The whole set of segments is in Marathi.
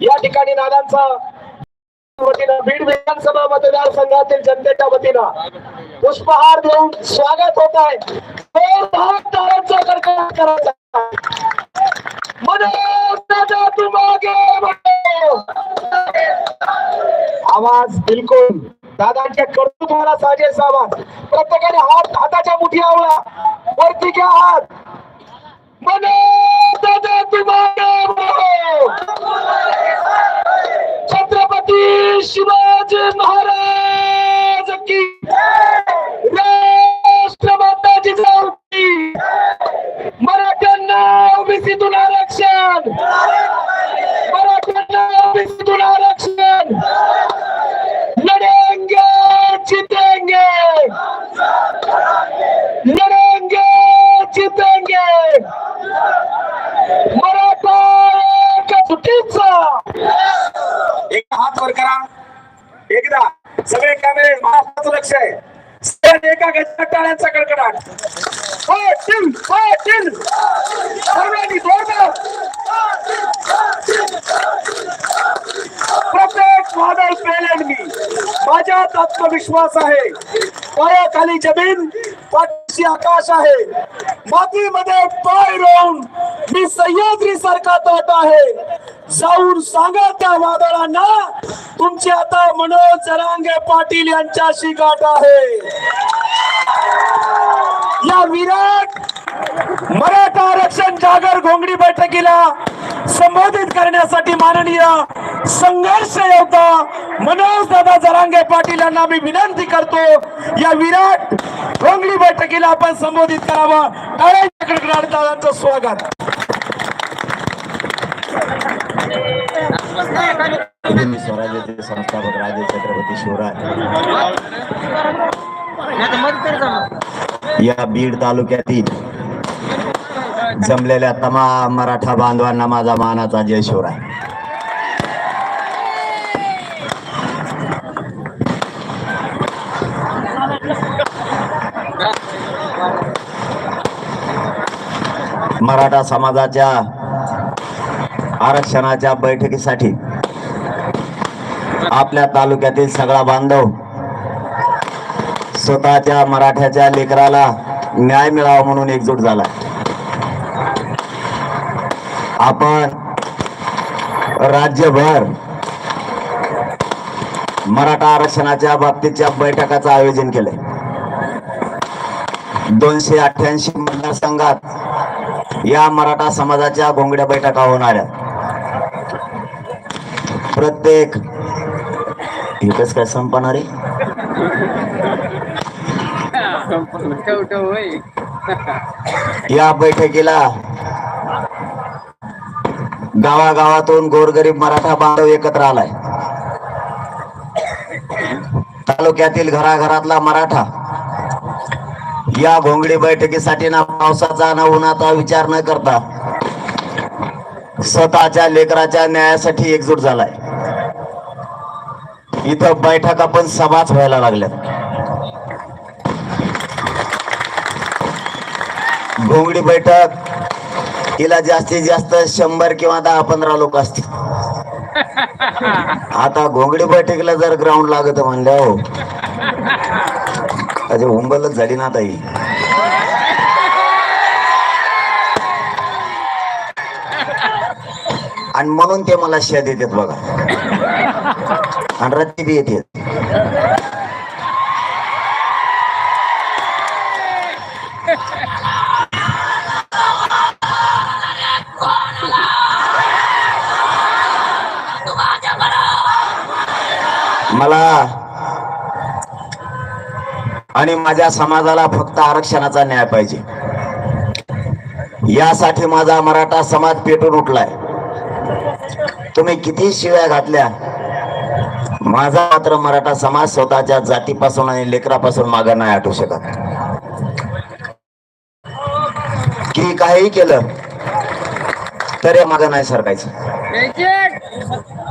या ठिकाणी नागांचा वतीनं बीड विधानसभा मतदारसंघातील जनतेच्या वतीनं पुष्पहार देऊन स्वागत होत आहे. करायचा आवाज बिलकुल दादांच्या कर्तृत्वाला साजेस आवाज प्रत्येकाने हात हाताच्या मुठी आवळा. वरती घ्या हात. मन छत्रपती शिवाजी महाराज की राष्ट्रमाताची जाऊकी मराठ्यांना ओबीसीतून आरक्षण! मराठ्यांना ओबीसीतून आरक्षण! महाराष्ट्राचं लक्ष आहे. एका गजा टाळ्यांचा कडकडाट. पाटील पाटील सर्वांनी जोरदार प्रत्येक वादळ पेलेन मी. माझ्यात आत्मविश्वास आहे. पायाखाली जमीन पाठीशी आकाश आहे. मातीमध्ये पाय रोवून मी सह्याद्री सारखा ताट आहे. जाऊन सांगा त्या वादळांना तुमची आता मनोज जरांगे पाटील यांच्याशी गाठ आहे. या विराट मराठा आरक्षण जागर घोंगडी बैठकीला संबोधित करण्यासाठी माननीय संघर्ष योद्धा मनोज दादा जरांगे पाटील यांना मी विनंती करतो या विराट घोंगडी बैठकीला आपण संबोधित करावं. टाळ्यांच्या कडकडाट दादांचं स्वागत. स्वराज्याचे संस्थापक राजे छत्रपती शिवराय या बीड तालुक्यातील जमलेल्या तमाम मराठा बांधवांना माझा मानाचा जय शिवराय. मराठा समाजाच्या आरक्षणाच्या बैठकीसाठी आपल्या तालुक्यातील सगळा बांधव स्वतःच्या मराठ्याच्या लेकराला न्याय मिळावा म्हणून एकजूट झाला आपण राज्यभर मराठा आरक्षणाच्या बाबतीतच्या बैठकाचं आयोजन केलंय. दोनशे अठ्ठ्याऐंशी मतदारसंघात या मराठा समाजाच्या घोंगड्या बैठका होणाऱ्या. प्रत्येक. एकच काय संपणार आहे? या बैठकीला गावागावातून गोरगरीब मराठा बांधव एकत्र आलाय. तालुक्यातील घराघरातला मराठा या घोंगडी बैठकीसाठी ना पावसाचा ना उन्हाचा विचार न करता स्वतःच्या लेकराच्या न्यायासाठी एकजूट झालाय. इथं बैठका पण सभाच व्हायला लागल्यात. घोंगडी बैठक तिला जास्तीत जास्त शंभर किंवा दहा पंधरा लोक असतील. आता घोंगडी बैठकीला जर ग्राउंड लागत म्हणल्या हो. अरे उंबलच झाली ना ताई. आणि म्हणून ते मला शेद देतात बघा. आणि रत्ती बी येते. मला आणि माझ्या समाजाला फक्त आरक्षणाचा न्याय पाहिजे. यासाठी माझा मराठा समाज पेटून उठलाय. तुम्ही किती शिव्या घातल्या? माझा मात्र मराठा समाज स्वतःच्या जातीपासून आणि लेकरापासून मागे नाही आठवू शकत. की काही केलं तरी मागे नाही सरकायचं.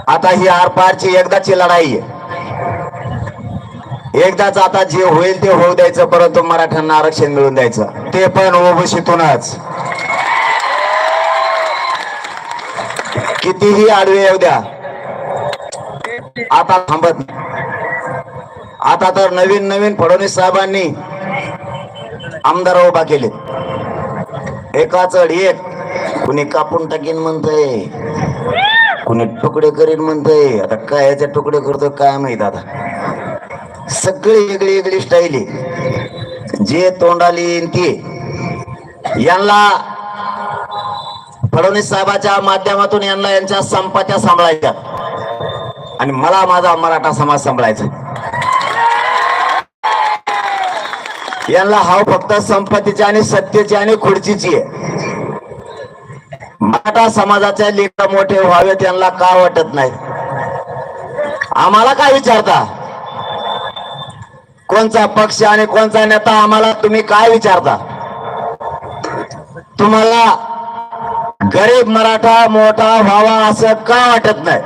आता ही आरपारची एकदाची लढाई आहे. एकदाच आता जे होईल ते होऊ द्यायचं परंतु मराठ्यांना आरक्षण मिळून द्यायचं. ते पण ओबीसीतूनच. कितीही आडवे येऊ द्या आता थांबत आता तर नवीन नवीन फडणवीस साहेबांनी आमदार उभा केले. एका चढ एक कुणी कापून टाकीन म्हणतय कुणी तुकडे करीन म्हणतय. आता काय याचे तुकडे करतो काय माहीत आता. सगळी वेगळी वेगळी स्टाईल जे तोंडाली येईन ते. यांना फडणवीस साहेबाच्या माध्यमातून यांना यांच्या संपात्या सांभाळायच्या. आणि मला माझा मराठा समाज सांभाळायचा यांना हाव फक्त संपत्तीची आणि सत्तेची आणि खुर्चीची आहे. मराठा समाजाच्या लेखा मोठे व्हावे त्यांना का वाटत नाही? आम्हाला काय विचारता? कोणचा पक्ष आणि कोणचा नेता आम्हाला तुम्ही काय विचारता? तुम्हाला गरीब मराठा मोठा व्हावा असं का वाटत नाही?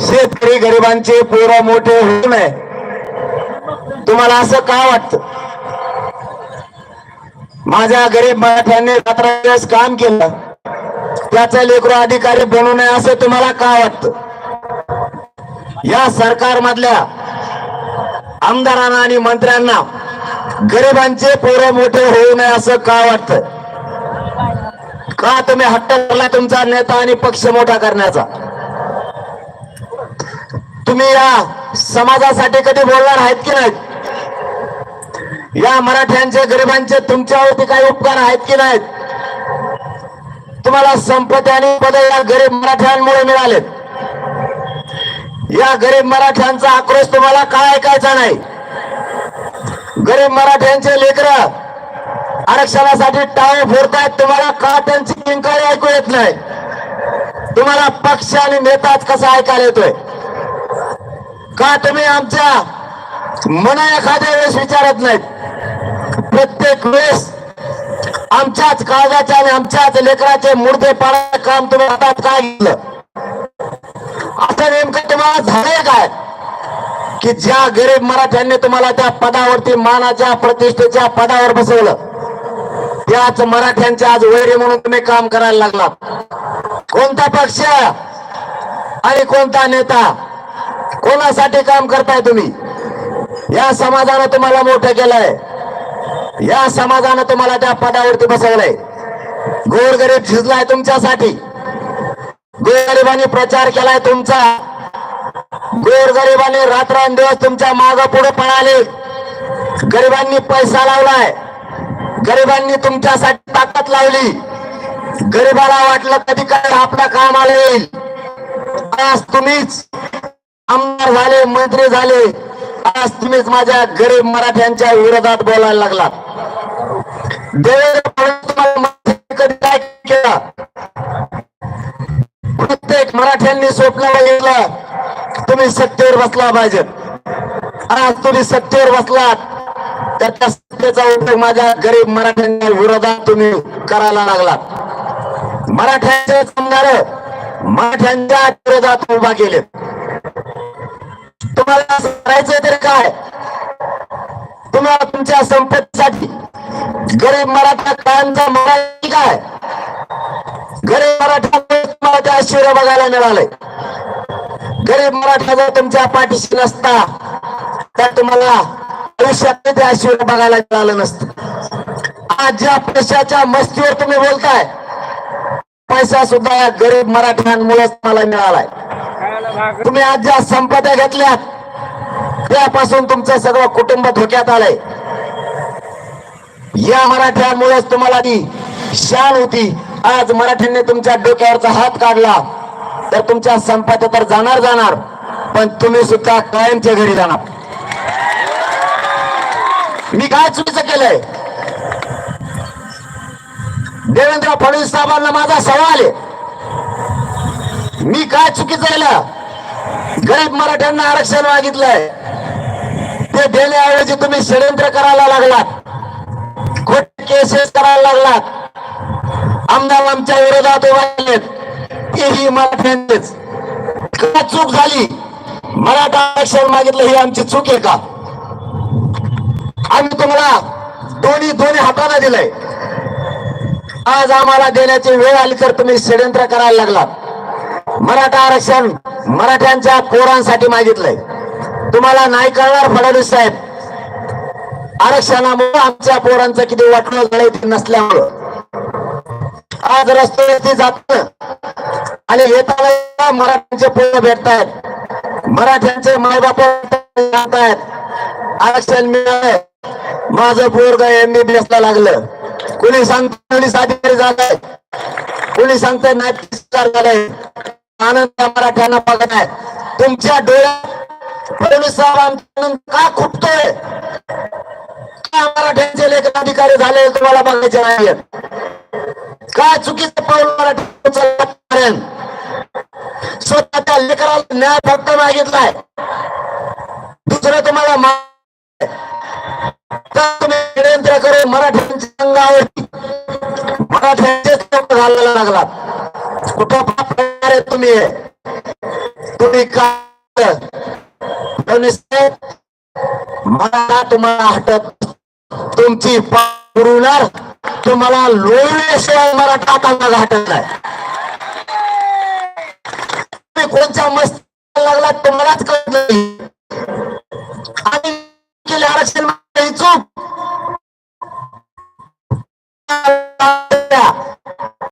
शेतकरी गरिबांचे पोरं मोठे होऊ नये. तुम्हाला असं का वाटत? माझ्या गरीब मराठ्यांनी रात्रदिवस काम केलं. त्याचा लेकरू अधिकारी बनू नये असं तुम्हाला का वाटतं? या सरकारमधल्या आमदारांना आणि मंत्र्यांना गरिबांचे पोरं मोठे होऊ नये असं का वाटत? का तुम्ही हट्ट धरला तुमचा नेता आणि पक्ष मोठा करण्याचा? तुम्ही या समाजासाठी कधी बोलणार आहेत की नाहीत? या मराठ्यांचे गरिबांचे तुमच्यावरती काही उपकार आहेत की नाहीत? तुम्हाला संपत्ती आणि पद या गरीब मराठ्यांमुळे मिळालेत या गरीब मराठ्यांचा आक्रोश तुम्हाला काय ऐकायचा नाही? गरीब मराठ्यांचे लेकर आरक्षणासाठी टाळे फोडतायत तुम्हाला का त्यांची किंकाळी ऐकू येत नाही? तुम्हाला पक्ष आणि नेताच कसा ऐकायला येतोय? का तुम्ही आमच्या मना एखाद्या वेळेस विचारत नाहीत? प्रत्येक वेळेस आमच्याच कागदाच्या आणि आमच्याच लेकराचे मुर्दे पाडायचं काम तुम्ही हातात काय घेतलं? आता नेमकं तुम्हाला झालंय काय? की ज्या गरीब मराठ्यांनी तुम्हाला त्या पदावरती मानाच्या प्रतिष्ठेच्या पदावर बसवलं त्याच मराठ्यांच्या आज वैरी म्हणून तुम्ही काम करायला लागलात. कोणता पक्ष आणि कोणता नेता कोणासाठी काम करताय तुम्ही? या समाजानं तुम्हाला मोठं केलंय. या समाजानं तुम्हाला त्या पदावरती बसवलंय. गोरगरीब झिजलाय तुमच्यासाठी. गोरगरिबांनी प्रचार केलाय तुमचा. गोरगरिबांनी रात्रंदिवस तुमच्या माग पुढे पळाले. गरिबांनी पैसा लावलाय. गरिबांनी तुमच्यासाठी ताकद लावली. गरिबाला वाटलं कधी काय आपलं काम आलं येईल. आज तुम्हीच आमदार झाले मंत्री झाले. आज तुम्हीच माझ्या गरीब मराठ्यांच्या विरोधात बोलायला लागला कधी काय केला? प्रत्येक मराठ्यांनी स्वप्न बघितलं तुम्ही सत्तेवर बसला पाहिजे. आज तुम्ही सत्तेवर बसलात. तर त्या सत्तेचा उपयोग माझ्या गरीब मराठ्यांच्या विरोधात तुम्ही करायला लागलात. मराठ्यांचे समणार मराठ्यांच्या विरोधात उभा केले. तुम्हाला करायचं तर तरी काय? तुम्हाला तुमच्या संपत्तीसाठी गरीब मराठा कायमचा मराठी काय? गरीब मराठा तुम्हाला त्या आश्चर्य बघायला मिळालंय. गरीब मराठा जर तुमच्या पाठीशी नसता तर तुम्हाला आयुष्यात ते आश्चर्य बघायला मिळालं नसतं. आज ज्या पैशाच्या मस्तीवर तुम्ही बोलताय पैसा सुद्धा गरीब मराठ्यांमुळेच मला मिळालाय. तुम्ही आज ज्या संपत्या घेतल्यात त्यापासून तुमचं सगळं कुटुंब धोक्यात आलंय. या मराठ्यामुळेच तुम्हाला ती शान होती. आज मराठ्यांनी तुमच्या डोक्यावरचा हात काढला. तर तुमच्या संपत्ती तर जाणार जाणार. पण तुम्ही सुद्धा कायमच्या घरी जाणार. मी काय चुकीचं केलंय? देवेंद्र फडणवीस साहेबांना माझा सवाल आहे. मी काय चुकीचं केलं? गरीब मराठ्यांना आरक्षण मागितलंय. ते देण्याऐवजी तुम्ही षडयंत्र करायला लागलात. खोटे केसेस करायला लागलात. आमदार आमच्या विरोधात उभा तेही मराठ्यांचेच का चूक झाली? मराठा आरक्षण मागितलं ही आमची चूक आहे का? आम्ही तुम्हाला दोन्ही दोन्ही हाताने दिलंय. आज आम्हाला देण्याची वेळ आली तर तुम्ही षडयंत्र करायला लागलात. मराठा आरक्षण मराठ्यांच्या पोरांसाठी मागितलंय. तुम्हाला नाही कळणार फडणवीस साहेब. आरक्षणामुळे आमच्या पोरांचं किती वाटणं झालंय ते नसल्यामुळं. आज रस्त्यावरती जात आणि येताना मराठ्यांचे पोरं भेटतायत. मराठ्यांचे मायबाप आहेत आरक्षण मिळालंय. माझं पोरग एमबीबीएस ला लागलं. कुणी सांगत पोलीस अधिकारी झालंय? कुणी सांगतंय नाही झालंय? आनंद मराठ्यांना बघत आहे तुमच्या डोळ्यात फडणवीस साहेब आमचा आनंद का खुटतोय का मराठ्यांचे लेखन अधिकारी झाले तुम्हाला बघायचे नाहीयेत काय चुकीचं पाऊल मराठी स्वतःच्या लेकराला न्याय फक्त मागितलाय. दुसरं तुम्हाला तुम्ही षडयंत्र करून मराठी थांबली आहे तुम्ही काय मला तुम्हाला हटत तुमची पुरवणार तुम्हाला लोळल्याशिवाय मला कोणत्या मस्त लागला तुम्हालाच कळत नाही. आणि केले आरक्षण चूक